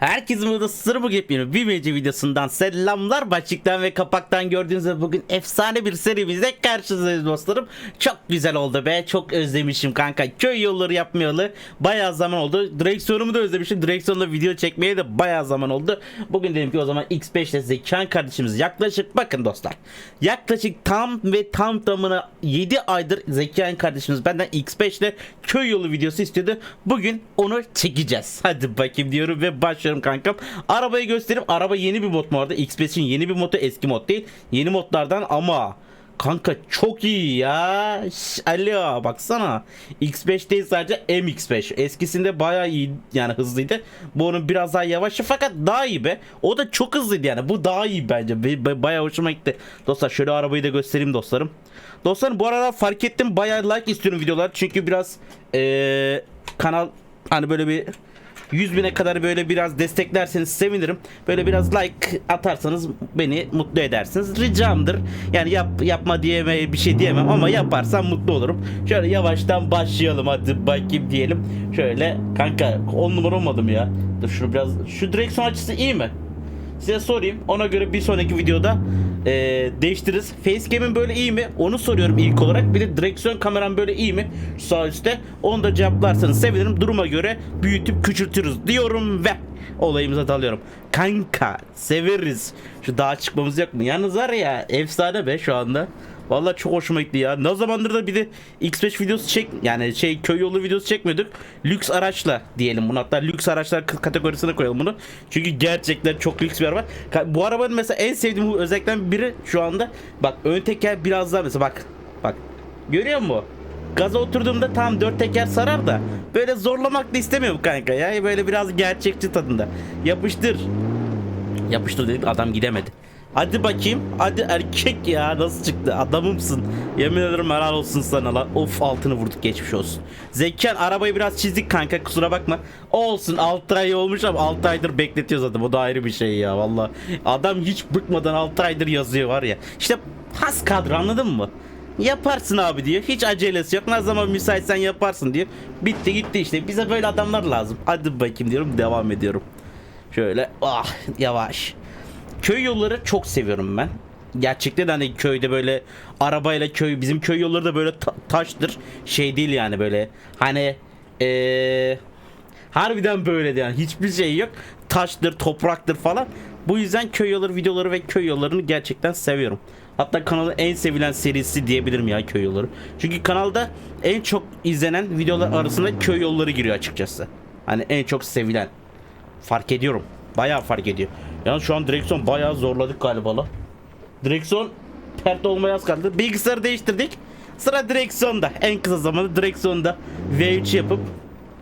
Herkese burada sır bu yepyeni bir mece videosundan selamlar. Başlıktan ve kapaktan gördüğünüz gibi bugün efsane bir serimizle karşınızdayız dostlarım. Çok güzel oldu be. Çok özlemişim kanka. Köy yolları yapmayalı bayağı zaman oldu. Direksiyonumu da özlemişim. Direksiyonla video çekmeye de bayağı zaman oldu. Bugün dedim ki o zaman X5 ile Zekan kardeşimiz yaklaşık bakın dostlar. Yaklaşık tam ve tam tamına 7 aydır Zekan kardeşimiz benden X5 ile köy yolu videosu istiyordu. Bugün onu çekeceğiz. Hadi bakayım diyorum ve başlıyorum kankam. Arabayı göstereyim. Araba yeni bir mod mu arada? X5'in yeni bir modu eski mod değil. Yeni modlardan ama Kanka çok iyi ya. Şş, Alo baksana. X5 değil sadece MX5. Eskisinde bayağı iyi yani hızlıydı. Bu onun biraz daha yavaş fakat daha iyi be. O da çok hızlıydı yani. Bu daha iyi bence. Be- be- bayağı hoşuma gitti. Dostlar şöyle arabayı da göstereyim dostlarım. Dostlarım bu arada fark ettim bayağı like istiyorum videolar. Çünkü biraz eee, kanal hani böyle bir 100 bine kadar böyle biraz desteklerseniz sevinirim. Böyle biraz like atarsanız beni mutlu edersiniz. Ricamdır. Yani yap yapma diyeme bir şey diyemem ama yaparsam mutlu olurum. Şöyle yavaştan başlayalım hadi bakayım diyelim. Şöyle kanka 10 numara olmadım ya. Dur şunu biraz şu direksiyon açısı iyi mi? Size sorayım. Ona göre bir sonraki videoda e, değiştiririz. Facecam'in böyle iyi mi? Onu soruyorum ilk olarak. Bir de direksiyon kameram böyle iyi mi? Şu Sağ üstte. Onu da cevaplarsanız sevinirim. Duruma göre büyütüp küçültürüz diyorum ve olayımıza dalıyorum. Kanka severiz. Şu dağa çıkmamız yok mu? Yalnız var ya efsane be şu anda. Vallahi çok hoşuma gitti ya. Ne zamandır da bir de X5 videosu çek yani şey köy yolu videosu çekmiyorduk. Lüks araçla diyelim bunu. Hatta lüks araçlar kategorisine koyalım bunu. Çünkü gerçekten çok lüks bir araba. Bu arabanın mesela en sevdiğim bu özelliklerden biri şu anda. Bak ön teker biraz daha mesela bak. Bak. Görüyor musun? Gaza oturduğumda tam dört teker sarar da böyle zorlamak da istemiyorum kanka ya. Böyle biraz gerçekçi tadında. Yapıştır. Yapıştır dedik adam gidemedi. Hadi bakayım. Hadi erkek ya nasıl çıktı? Adamımsın. Yemin ederim helal olsun sana lan. Of altını vurduk geçmiş olsun. Zekan arabayı biraz çizdik kanka kusura bakma. Olsun 6 ay olmuş ama 6 aydır bekletiyoruz adam. Bu da ayrı bir şey ya valla. Adam hiç bıkmadan 6 aydır yazıyor var ya. İşte has kadro anladın mı? Yaparsın abi diyor. Hiç acelesi yok. Ne zaman müsaitsen yaparsın diyor. Bitti gitti işte. Bize böyle adamlar lazım. Hadi bakayım diyorum. Devam ediyorum. Şöyle ah yavaş. Köy yolları çok seviyorum ben. Gerçekten hani köyde böyle arabayla köy bizim köy yolları da böyle ta- taştır. Şey değil yani böyle hani eee harbiden böyle yani hiçbir şey yok. Taştır, topraktır falan. Bu yüzden köy yolları videoları ve köy yollarını gerçekten seviyorum. Hatta kanalın en sevilen serisi diyebilirim ya köy yolları. Çünkü kanalda en çok izlenen videolar arasında köy yolları giriyor açıkçası. Hani en çok sevilen. Fark ediyorum. Bayağı fark ediyor. Yalnız şu an direksiyon bayağı zorladık galiba la. Direksiyon pert olmaya az kaldı. Bilgisayarı değiştirdik. Sıra direksiyonda. En kısa zamanda direksiyonda V3 yapıp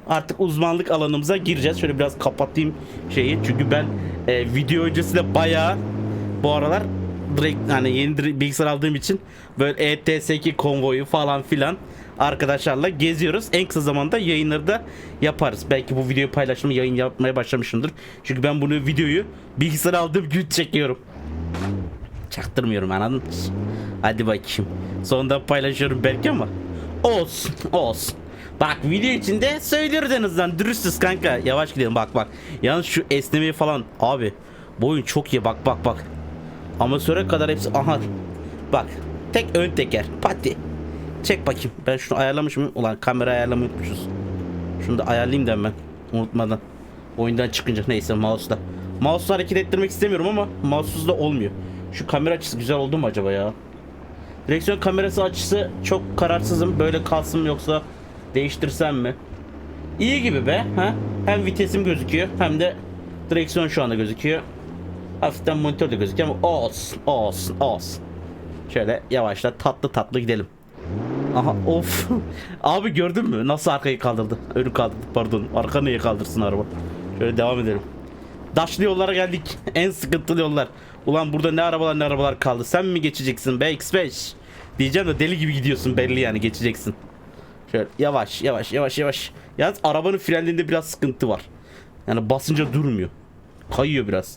artık uzmanlık alanımıza gireceğiz. Şöyle biraz kapatayım şeyi. Çünkü ben e, video öncesinde bayağı bu aralar direkt hani yeni bilgisayar aldığım için böyle E ETS2 konvoyu falan filan arkadaşlarla geziyoruz. En kısa zamanda yayınları da yaparız. Belki bu videoyu paylaştım yayın yapmaya başlamışımdır. Çünkü ben bunu videoyu bilgisayar aldığım gün çekiyorum. Çaktırmıyorum anladın mı? Hadi bakayım. Sonunda paylaşıyorum belki ama. Olsun olsun. Bak video içinde söylüyoruz en azından dürüstüz kanka. Yavaş gidelim bak bak. Yalnız şu esnemeyi falan abi. Bu oyun çok iyi bak bak bak. Amasöre kadar hepsi aha. Bak tek ön teker pati. Çek bakayım. Ben şunu ayarlamış mıyım? Ulan kamera ayarlamayı unutmuşuz. Şunu da ayarlayayım da hemen. Unutmadan. Oyundan çıkınca neyse mouse'la. Mouse'la hareket ettirmek istemiyorum ama mouse'suz da olmuyor. Şu kamera açısı güzel oldu mu acaba ya? Direksiyon kamerası açısı çok kararsızım. Böyle kalsın yoksa değiştirsem mi? İyi gibi be. Ha? Hem vitesim gözüküyor hem de direksiyon şu anda gözüküyor. Hafiften monitör de gözüküyor ama olsun olsun olsun. Şöyle yavaşla tatlı tatlı gidelim. Aha of. Abi gördün mü nasıl arkayı kaldırdı? Önü kaldırdı pardon. Arka niye kaldırsın araba? Şöyle devam edelim. Daşlı yollara geldik. En sıkıntılı yollar. Ulan burada ne arabalar ne arabalar kaldı. Sen mi geçeceksin be X5? Diyeceğim de deli gibi gidiyorsun belli yani geçeceksin. Şöyle yavaş yavaş yavaş yavaş. Yalnız arabanın frenlerinde biraz sıkıntı var. Yani basınca durmuyor. Kayıyor biraz.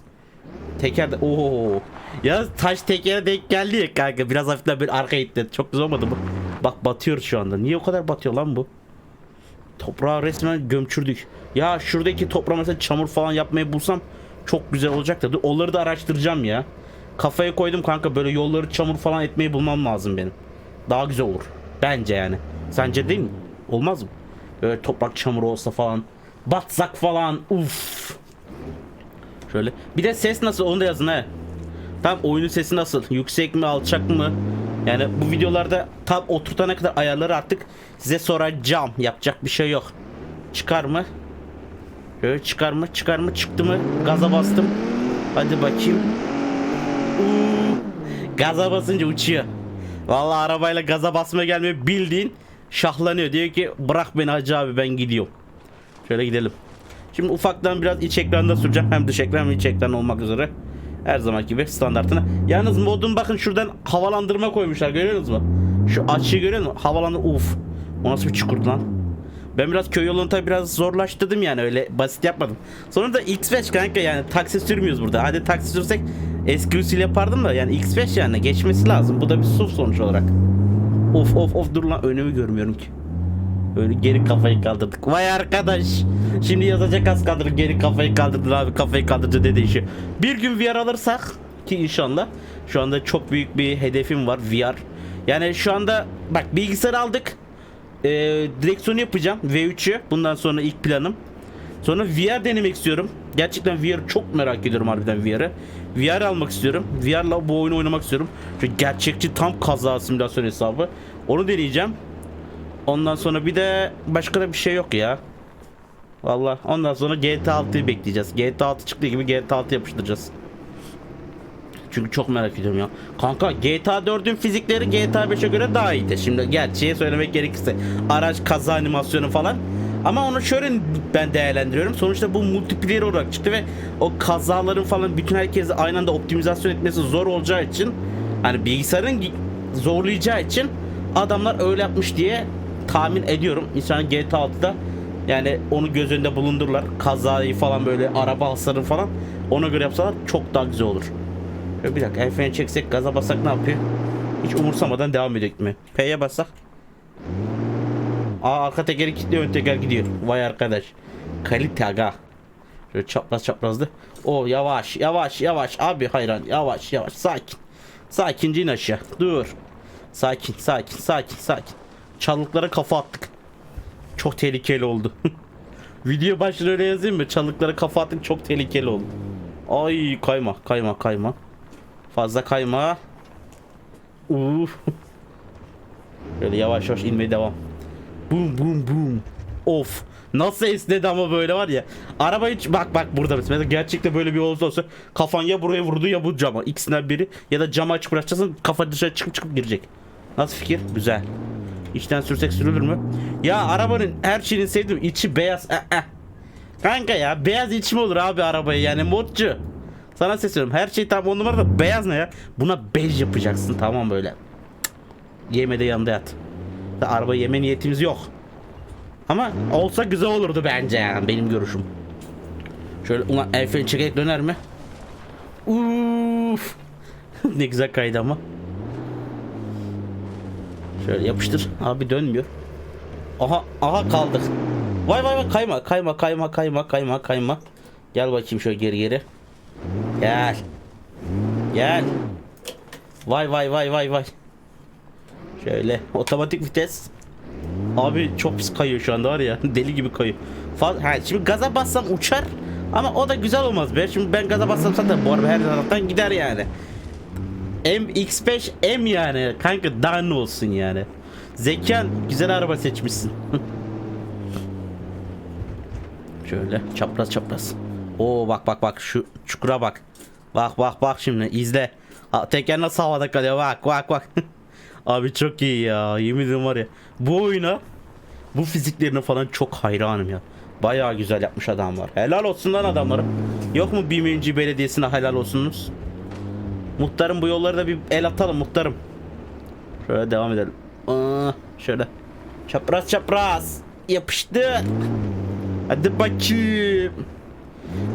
Teker de ooo. Ya taş tekere denk geldi ya kanka. Biraz hafiften bir arka itti. Çok güzel olmadı mı? Bak batıyor şu anda. Niye o kadar batıyor lan bu? Toprağı resmen gömçürdük. Ya şuradaki toprağa mesela çamur falan yapmayı bulsam çok güzel olacaktı. Dur, Onları da araştıracağım ya. Kafaya koydum kanka böyle yolları çamur falan etmeyi bulmam lazım benim. Daha güzel olur. Bence yani. Sence değil mi? Olmaz mı? Böyle toprak çamur olsa falan. Batsak falan. Uf. Şöyle. Bir de ses nasıl onu da yazın he. Tam oyunun sesi nasıl? Yüksek mi alçak mı? Yani bu videolarda tam oturtana kadar ayarları artık size soracağım. Yapacak bir şey yok. Çıkar mı? Şöyle çıkar mı? Çıkar mı? Çıktı mı? Gaza bastım. Hadi bakayım. Uuu. Gaza basınca uçuyor. Vallahi arabayla gaza basmaya gelmiyor bildiğin şahlanıyor. Diyor ki bırak beni hacı abi ben gidiyorum. Şöyle gidelim. Şimdi ufaktan biraz iç ekranda süreceğim. Hem dış ekran hem iç ekran olmak üzere. Her zaman gibi standartına. Yalnız modun bakın şuradan havalandırma koymuşlar görüyorsunuz mu? Şu açıyı görüyor musun? Havalandır. Uf. O nasıl bir çukur lan? Ben biraz köy yolunu tabii biraz zorlaştırdım yani öyle basit yapmadım. Sonra da X5 kanka yani taksi sürmüyoruz burada. Hadi taksi sürsek eski usul yapardım da yani X5 yani geçmesi lazım. Bu da bir SUV sonuç olarak. Of of of dur lan önümü görmüyorum ki. Öyle geri kafayı kaldırdık. Vay arkadaş. Şimdi yazacak az kaldır geri kafayı kaldırdın abi kafayı kaldırdı dedi işi. Bir gün VR alırsak ki inşallah. Şu anda çok büyük bir hedefim var VR. Yani şu anda bak bilgisayar aldık. Ee, direksiyonu yapacağım V3'ü. Bundan sonra ilk planım. Sonra VR denemek istiyorum. Gerçekten VR çok merak ediyorum harbiden VR'ı. VR almak istiyorum. VR'la bu oyunu oynamak istiyorum. Şu gerçekçi tam kaza simülasyon hesabı. Onu deneyeceğim. Ondan sonra bir de başka da bir şey yok ya. Vallahi ondan sonra GTA 6'yı bekleyeceğiz. GTA 6 çıktığı gibi GTA 6 yapıştıracağız. Çünkü çok merak ediyorum ya. Kanka GTA 4'ün fizikleri GTA 5'e göre daha iyiydi. Şimdi gerçeği söylemek gerekirse araç kaza animasyonu falan. Ama onu şöyle ben değerlendiriyorum. Sonuçta bu multiplayer olarak çıktı ve o kazaların falan bütün herkesi aynı anda optimizasyon etmesi zor olacağı için hani bilgisayarın zorlayacağı için adamlar öyle yapmış diye tahmin ediyorum. İnsan GTA 6'da yani onu göz önünde bulundururlar. Kazayı falan böyle araba hasarı falan ona göre yapsalar çok daha güzel olur. Bir dakika el freni çeksek gaza basak ne yapıyor? Hiç umursamadan devam ediyor gitmeye. P'ye basak. Aa arka tekeri kilitliyor ön teker gidiyor. Vay arkadaş. Kalite aga. Şöyle çapraz çaprazdı. O yavaş yavaş yavaş abi hayran yavaş yavaş sakin. Sakince in aşağı. Dur. Sakin sakin sakin sakin. Çalıklara kafa attık. Çok tehlikeli oldu. Video başına öyle yazayım mı? Çalıklara kafa attık çok tehlikeli oldu. Ay kayma kayma kayma. Fazla kayma. Uf. Böyle yavaş yavaş inmeye devam. Boom boom boom. Of. Nasıl esnedi ama böyle var ya. Araba hiç bak bak burada mesela gerçekte böyle bir olsa olsa kafan ya buraya vurdu ya bu cama. İkisinden biri ya da camı açık bırakacaksın kafa dışarı çıkıp çıkıp girecek. Nasıl fikir? Güzel. İçten sürsek sürülür mü? Ya arabanın her şeyini sevdim. içi beyaz. Eh, eh. Kanka ya beyaz iç mi olur abi arabayı yani modcu. Sana sesleniyorum. Her şey tam on numara da beyaz ne ya? Buna bej yapacaksın tamam böyle. Cık. Yeme de yanında yat. Da araba yeme niyetimiz yok. Ama olsa güzel olurdu bence yani benim görüşüm. Şöyle ulan el freni çekerek döner mi? Uf. ne güzel kaydı ama. Şöyle yapıştır. Abi dönmüyor. Aha aha kaldık. Vay vay vay kayma kayma kayma kayma kayma kayma. Gel bakayım şöyle geri geri. Gel. Gel. Vay vay vay vay vay. Şöyle otomatik vites. Abi çok pis kayıyor şu anda var ya. Deli gibi kayıyor. Ha, şimdi gaza bassam uçar. Ama o da güzel olmaz be. Şimdi ben gaza bassam zaten bu araba her taraftan gider yani. MX5 M yani. Kanka daha ne olsun yani. Zekan güzel araba seçmişsin. Şöyle çapraz çapraz. Oo bak bak bak şu çukura bak. Bak bak bak şimdi izle. Teker nasıl havada kalıyor bak bak bak. Abi çok iyi ya yemin ederim var ya. Bu oyuna bu fiziklerine falan çok hayranım ya. Bayağı güzel yapmış adamlar. Helal olsun lan adamlara. Yok mu BMWC belediyesine helal olsunuz? Muhtarım bu yolları da bir el atalım muhtarım. Şöyle devam edelim. Aa, şöyle. Çapraz çapraz. Yapıştı. Hadi bakayım.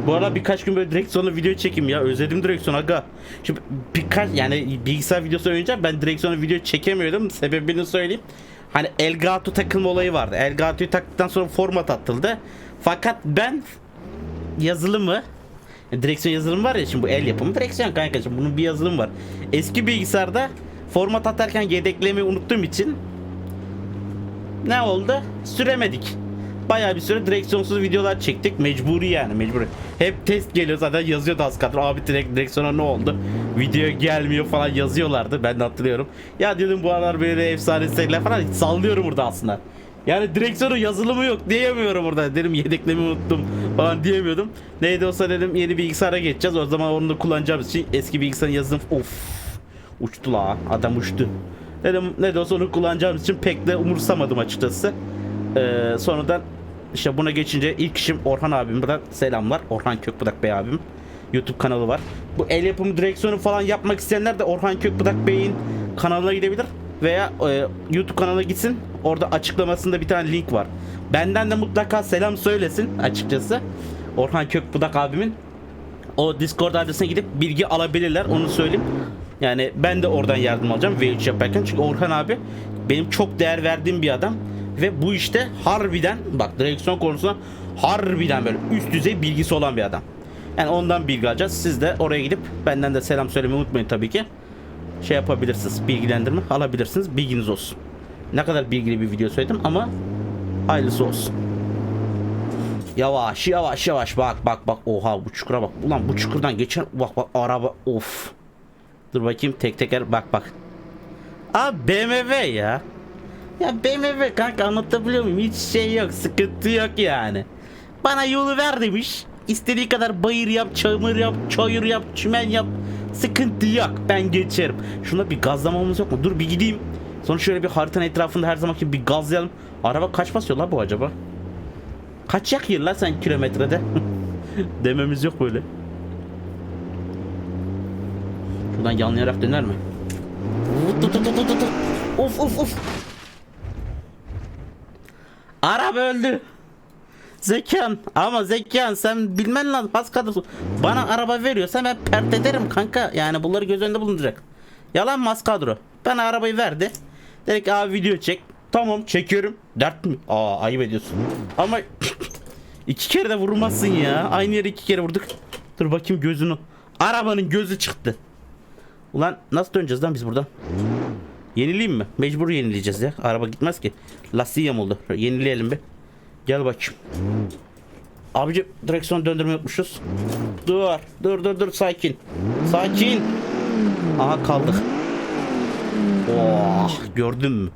Bu arada birkaç gün böyle direksiyonlu video çekeyim ya. Özledim direksiyon aga. Şimdi birkaç yani bilgisayar videosu önce ben direksiyonlu video çekemiyordum. Sebebini söyleyeyim. Hani Elgato takılma olayı vardı. Elgato'yu taktıktan sonra format atıldı. Fakat ben yazılımı direksiyon yazılımı var ya şimdi bu el yapımı direksiyon kanka şimdi bunun bir yazılım var. Eski bilgisayarda format atarken yedeklemeyi unuttuğum için ne oldu? Süremedik. Bayağı bir süre direksiyonsuz videolar çektik. Mecburi yani mecburi. Hep test geliyor zaten yazıyordu az kadar. Abi direkt direksiyona ne oldu? Video gelmiyor falan yazıyorlardı. Ben de hatırlıyorum. Ya diyordum bu aralar böyle efsane seriler falan sallıyorum burada aslında. Yani direksiyonun yazılımı yok diyemiyorum burada. Dedim yedeklemi unuttum falan diyemiyordum. Neydi olsa dedim yeni bilgisayara geçeceğiz. O zaman onu da kullanacağımız için eski bilgisayarın yazılım of uçtu la adam uçtu. Dedim ne de olsa onu kullanacağımız için pek de umursamadım açıkçası. Ee, sonradan işte buna geçince ilk işim Orhan abim. Buradan selamlar. Orhan Kökbudak Bey abim. YouTube kanalı var. Bu el yapımı direksiyonu falan yapmak isteyenler de Orhan Kökbudak Bey'in kanalına gidebilir. Veya e, YouTube kanalına gitsin. Orada açıklamasında bir tane link var. Benden de mutlaka selam söylesin açıkçası. Orhan Kökbudak abimin. O Discord adresine gidip bilgi alabilirler. Onu söyleyeyim. Yani ben de oradan yardım alacağım V3 yaparken. Çünkü Orhan abi benim çok değer verdiğim bir adam. Ve bu işte harbiden bak direksiyon konusunda harbiden böyle üst düzey bilgisi olan bir adam. Yani ondan bilgi alacağız. Siz de oraya gidip benden de selam söylemeyi unutmayın tabii ki. Şey yapabilirsiniz. Bilgilendirme alabilirsiniz. Bilginiz olsun. Ne kadar bilgili bir video söyledim ama hayırlısı olsun. Yavaş yavaş yavaş bak bak bak oha bu çukura bak. Ulan bu çukurdan geçen bak bak araba of. Dur bakayım tek teker bak bak. Abi BMW ya. Ya BMW kanka anlatabiliyor muyum? Hiç şey yok sıkıntı yok yani. Bana yolu ver demiş. İstediği kadar bayır yap, çamur yap, çayır yap, çimen yap. Sıkıntı yok. Ben geçerim. Şuna bir gazlamamız yok mu? Dur bir gideyim. Sonra şöyle bir haritanın etrafında her zamanki bir gazlayalım. Araba kaç basıyor la bu acaba? Kaç yakıyor la sen kilometrede? Dememiz yok böyle. Şuradan yanlayarak döner mi? Of of of. Araba öldü. Zekan ama Zekan sen bilmen lazım pas kadrosu. Bana araba veriyorsa ben pert ederim kanka. Yani bunları göz önünde bulunduracak. Yalan mas kadro. Bana arabayı verdi. Dedi ki abi video çek. Tamam çekiyorum. Dert mi? Aa ayıp ediyorsun. Ama iki kere de vurmazsın ya. Aynı yere iki kere vurduk. Dur bakayım gözünü. Arabanın gözü çıktı. Ulan nasıl döneceğiz lan biz buradan? Yenileyim mi? Mecbur yenileyeceğiz ya. Araba gitmez ki. Lastiği yamuldu. Yenileyelim bir. Gel bakayım. Abici direksiyon döndürme yapmışız. Dur. Dur dur dur sakin. Sakin. Aha kaldık. Oh gördün mü?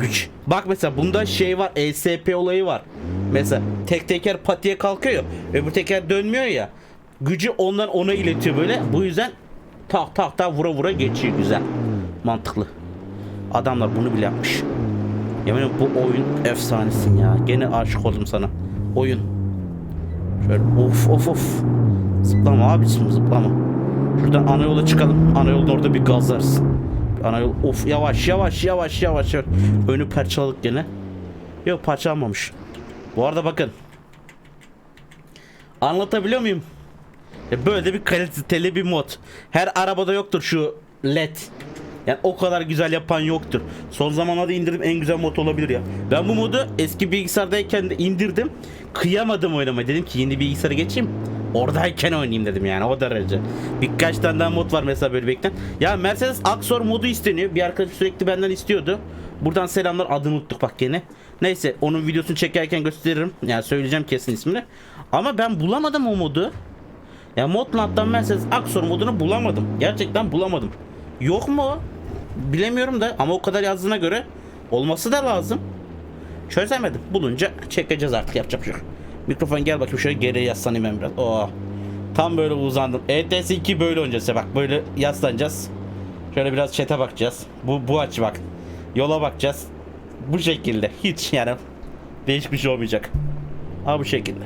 Güç. Bak mesela bunda şey var ESP olayı var. Mesela tek teker patiye kalkıyor öbür teker dönmüyor ya. Gücü ondan ona iletiyor böyle. Bu yüzden tak tak tak vura vura geçiyor güzel. Mantıklı. Adamlar bunu bile yapmış. Yemin bu oyun efsanesin ya. Gene aşık oldum sana. Oyun. Şöyle of of of. Zıplama abicim zıplama. Şuradan ana yola çıkalım. Ana yolda orada bir gazlarız. Ana yol of yavaş yavaş yavaş yavaş. Önü parçaladık gene. Yok parçalanmamış. Bu arada bakın. Anlatabiliyor muyum? Böyle bir kaliteli bir mod. Her arabada yoktur şu led. Yani o kadar güzel yapan yoktur. Son zamanlarda indirdim en güzel mod olabilir ya. Ben bu modu eski bilgisayardayken de indirdim. Kıyamadım oynamaya. Dedim ki yeni bilgisayara geçeyim. Oradayken oynayayım dedim yani o derece. Birkaç tane daha mod var mesela böyle beklen. Ya Mercedes Axor modu isteniyor. Bir arkadaş sürekli benden istiyordu. Buradan selamlar adını unuttuk bak gene. Neyse onun videosunu çekerken gösteririm. Yani söyleyeceğim kesin ismini. Ama ben bulamadım o modu. Ya Modland'dan Mercedes Axor modunu bulamadım. Gerçekten bulamadım. Yok mu? Bilemiyorum da ama o kadar yazdığına göre olması da lazım. Çözemedim. Bulunca çekeceğiz artık yapacak bir şey. Mikrofon gel bakayım şöyle geriye yaslanayım ben biraz. Oh. Tam böyle uzandım. ETS 2 böyle oynayacağız ya bak böyle yaslanacağız. Şöyle biraz çete bakacağız. Bu bu aç bak. Yola bakacağız. Bu şekilde. Hiç yani değişik bir şey olmayacak. Ha bu şekilde.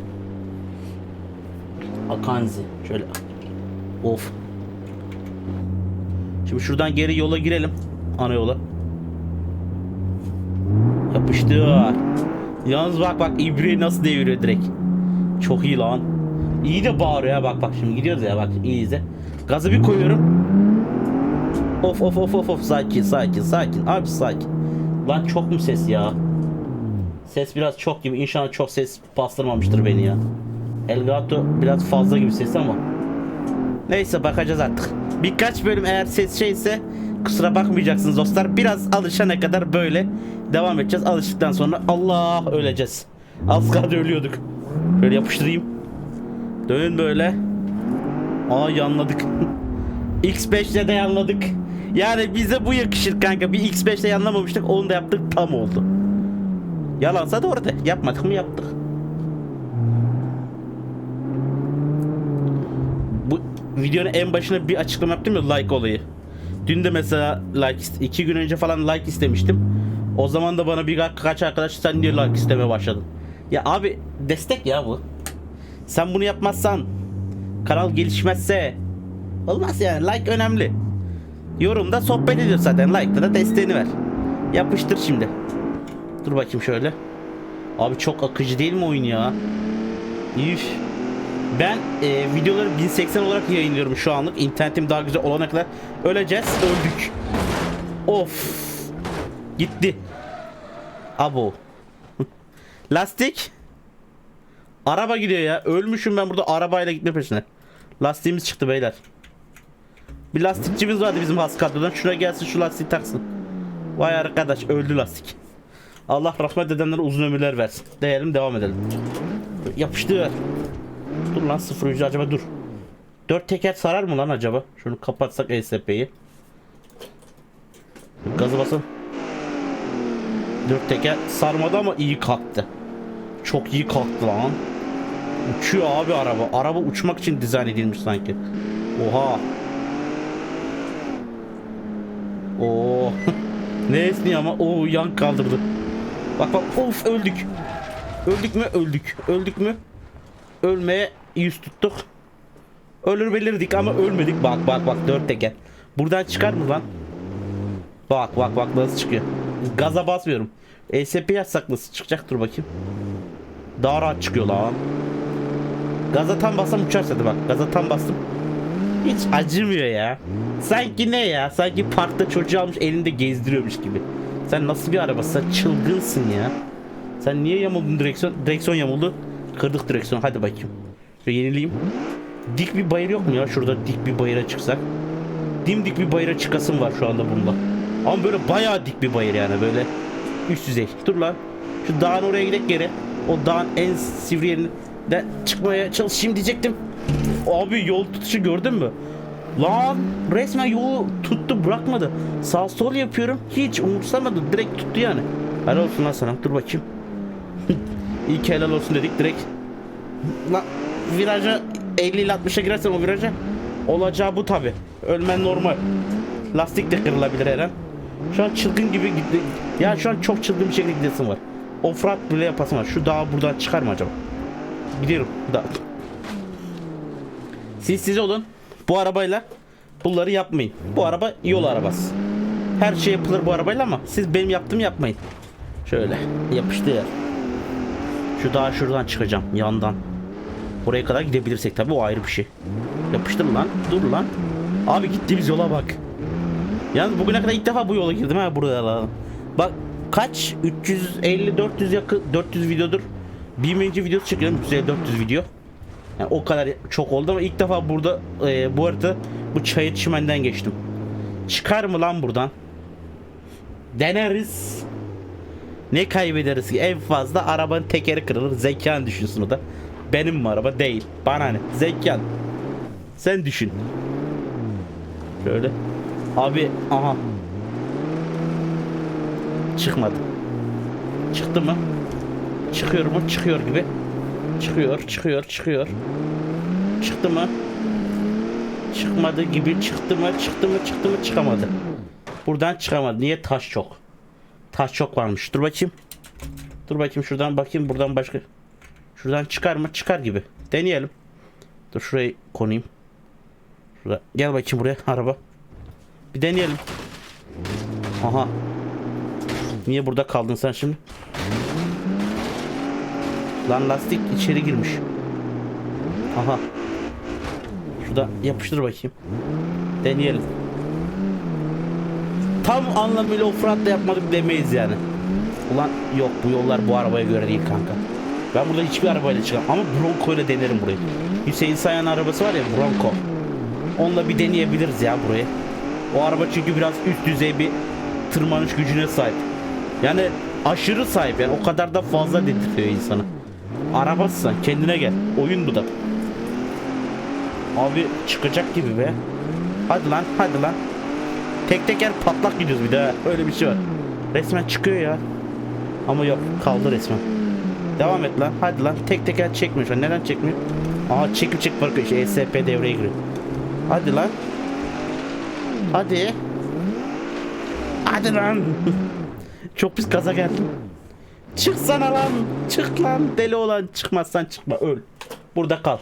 Akanzi. Şöyle. Of. Şimdi şuradan geri yola girelim. Ana yola. Yapıştır. Yalnız bak bak ibreyi nasıl deviriyor direkt. Çok iyi lan. İyi de bağırıyor ya bak bak şimdi gidiyoruz ya bak iyi izle. Gazı bir koyuyorum. Of of of of of sakin sakin sakin abi sakin. Lan çok mu ses ya? Ses biraz çok gibi. İnşallah çok ses bastırmamıştır beni ya. Elgato biraz fazla gibi ses ama. Neyse bakacağız artık. Birkaç bölüm eğer ses şeyse kusura bakmayacaksınız dostlar. Biraz alışana kadar böyle devam edeceğiz. Alıştıktan sonra Allah öleceğiz. Az kaldı ölüyorduk. Böyle yapıştırayım. Dön böyle. Aa yanladık. X5'le de yanladık. Yani bize bu yakışır kanka. Bir X5'le yanlamamıştık. Onu da yaptık tam oldu. Yalansa doğru de. Yapmadık mı yaptık. Bu videonun en başına bir açıklama yaptım ya like olayı. Dün de mesela like iki gün önce falan like istemiştim. O zaman da bana bir kaç arkadaş sen niye like istemeye başladın? Ya abi destek ya bu. Sen bunu yapmazsan kanal gelişmezse olmaz yani like önemli. Yorumda sohbet ediyor zaten like'da da desteğini ver. Yapıştır şimdi. Dur bakayım şöyle. Abi çok akıcı değil mi oyun ya? Üf. Ben e, videoları 1080 olarak yayınlıyorum şu anlık. İnternetim daha güzel olana kadar öleceğiz. Öldük. Of. Gitti. Abo. Lastik. Araba gidiyor ya. Ölmüşüm ben burada arabayla gitme peşine. Lastiğimiz çıktı beyler. Bir lastikçimiz vardı bizim has kadrodan. Şuna gelsin şu lastiği taksın. Vay arkadaş öldü lastik. Allah rahmet edenlere uzun ömürler versin. Değelim devam edelim. Yapıştır. Dur lan sıfır ucu acaba dur. Dört teker sarar mı lan acaba? Şunu kapatsak ESP'yi. Gazı basın. Dört teker sarmadı ama iyi kalktı. Çok iyi kalktı lan. Uçuyor abi araba. Araba uçmak için dizayn edilmiş sanki. Oha. Oo. ne esniyor ama o yan kaldırdı. Bak bak of öldük. Öldük mü? Öldük. Öldük mü? Ölmeye yüz tuttuk. Ölür belirdik ama ölmedik. Bak bak bak dört teker. Buradan çıkar mı lan? Bak bak bak nasıl çıkıyor. Gaza basmıyorum. ESP yazsak nasıl çıkacak dur bakayım. Daha rahat çıkıyor lan. Gaza tam bassam uçarsa bak. Gaza tam bastım. Hiç acımıyor ya. Sanki ne ya? Sanki parkta çocuğu almış elinde gezdiriyormuş gibi. Sen nasıl bir arabasın? Sen çılgınsın ya. Sen niye yamuldun direksiyon? Direksiyon yamuldu. Kırdık direksiyon. Hadi bakayım. Şöyle yenileyim. Dik bir bayır yok mu ya? Şurada dik bir bayıra çıksak. Dimdik bir bayıra çıkasım var şu anda bununla. Ama böyle bayağı dik bir bayır yani böyle üst düzey. Dur lan. Şu dağın oraya gidek geri. O dağın en sivri yerinden çıkmaya çalışayım diyecektim. Abi yol tutuşu gördün mü? Lan resmen yolu tuttu bırakmadı. Sağ sol yapıyorum. Hiç umursamadı. Direkt tuttu yani. Helal olsun lan sana. Dur bakayım. İyi ki helal olsun dedik direkt. Lan viraja 50 ile 60'a girersen o viraja olacağı bu tabi. Ölmen normal. Lastik de kırılabilir her an. Şu an çılgın gibi gitti. Ya şu an çok çılgın bir şekilde gidesim var. Offroad bile yapasım var. Şu dağı buradan çıkar mı acaba? Gidiyorum. Da. Siz siz olun. Bu arabayla bunları yapmayın. Bu araba yol arabası. Her şey yapılır bu arabayla ama siz benim yaptığımı yapmayın. Şöyle yapıştı ya. Şu dağa şuradan çıkacağım yandan. Oraya kadar gidebilirsek tabii o ayrı bir şey. Yapıştır lan. Dur lan. Abi gittiğimiz yola bak. Yalnız bugüne kadar ilk defa bu yola girdim ha burada. Bak kaç 350 400 yakın 400 videodur. Birinci videosu çekiyorum 350 400 video. Yani o kadar çok oldu ama ilk defa burada e, bu arada bu çayır çimenden geçtim. Çıkar mı lan buradan? Deneriz. Ne kaybederiz ki? En fazla arabanın tekeri kırılır. Zekan düşünsün o da. Benim mi araba? Değil. Bana ne? Zekan. Sen düşün. Şöyle. Abi aha. Çıkmadı. Çıktı mı? Çıkıyor mu? Çıkıyor gibi. Çıkıyor, çıkıyor, çıkıyor. Çıktı mı? Çıkmadı gibi. Çıktı mı? Çıktı mı? Çıktı mı? Çıkamadı. Buradan çıkamadı. Niye? Taş çok. Taş çok varmış. Dur bakayım. Dur bakayım şuradan bakayım. Buradan başka. Şuradan çıkar mı? Çıkar gibi. Deneyelim. Dur şurayı konayım. Şurada. Gel bakayım buraya araba. Bir deneyelim. Aha. Niye burada kaldın sen şimdi? Lan lastik içeri girmiş. Aha. Şurada yapıştır bakayım. Deneyelim. Tam anlamıyla offroad da yapmadık demeyiz yani. Ulan yok bu yollar bu arabaya göre değil kanka. Ben burada hiçbir arabayla çıkamam ama Bronco ile denerim burayı. Hüseyin Sayan arabası var ya Bronco. Onunla bir deneyebiliriz ya burayı. O araba çünkü biraz üst düzey bir tırmanış gücüne sahip. Yani aşırı sahip yani o kadar da fazla dedirtiyor insana. Arabasın kendine gel. Oyun bu da. Abi çıkacak gibi be. Hadi lan hadi lan. Tek teker patlak gidiyoruz bir daha. Öyle bir şey var. Resmen çıkıyor ya. Ama yok kaldı resmen. Devam et lan. Hadi lan. Tek teker çekmiyor şu an. Neden çekmiyor? Aa çekip çek farkı. Şey, ESP devreye giriyor. Hadi lan. Hadi. Hadi lan. Çok pis kaza geldim. Çıksana lan. Çık lan. Deli olan çıkmazsan çıkma. Öl. Burada kal.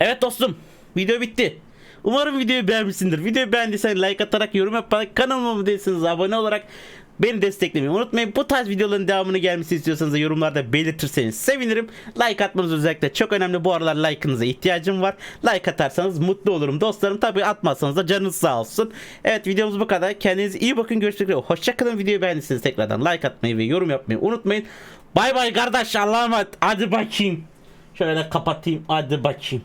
Evet dostum. Video bitti. Umarım videoyu beğenmişsindir. Videoyu beğendiysen like atarak, yorum yaparak, kanalıma mı değilseniz abone olarak beni desteklemeyi unutmayın. Bu tarz videoların devamını gelmesini istiyorsanız da yorumlarda belirtirseniz sevinirim. Like atmanız özellikle çok önemli. Bu aralar like'ınıza ihtiyacım var. Like atarsanız mutlu olurum dostlarım. Tabii atmazsanız da canınız sağ olsun. Evet videomuz bu kadar. Kendinize iyi bakın. Görüşmek üzere. Hoşçakalın. Videoyu beğendiyseniz tekrardan like atmayı ve yorum yapmayı unutmayın. Bay bay kardeş. Allah'a emanet. Hadi bakayım. Şöyle kapatayım. Hadi bakayım.